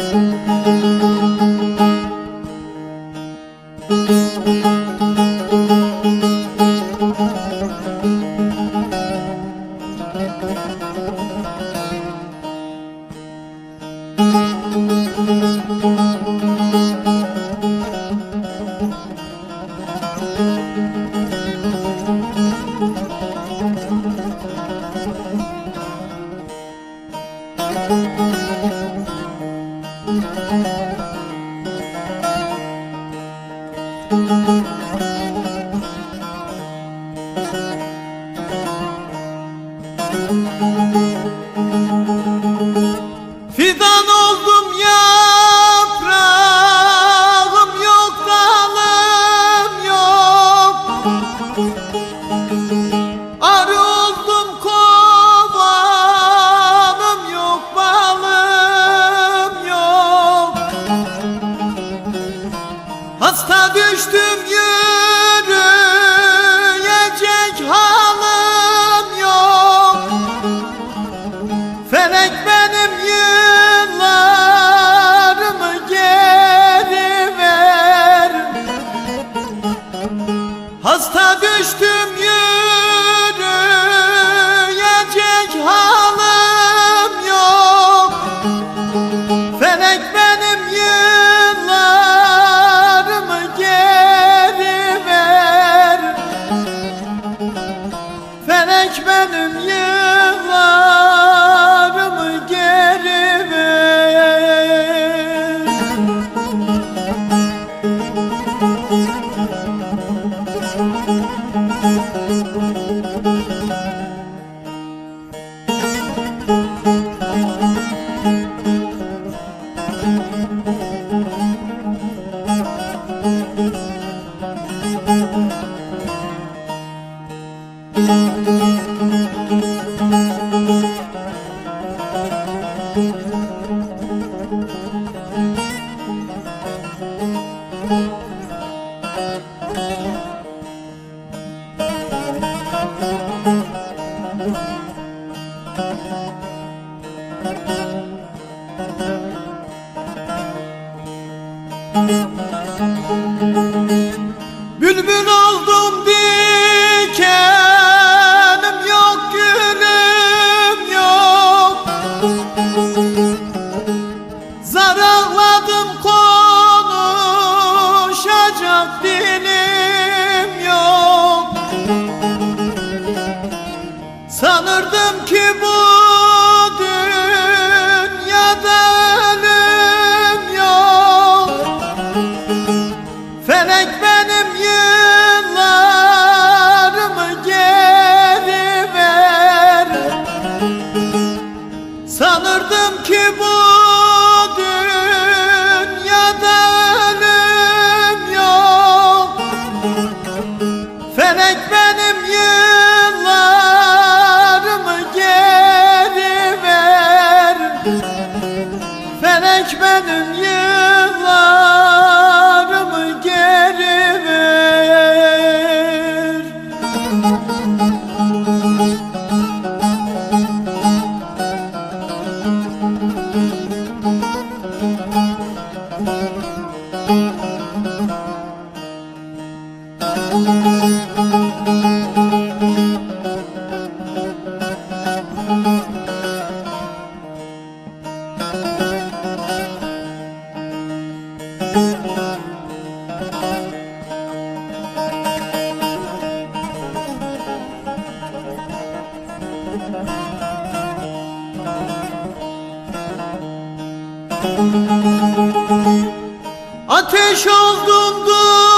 Música Müzik Hasta düştüm yürüyecek halim yok. Felek benim yıllar Müzik Çek yıllarımı geri ver. Müzik Ateş oldum dur.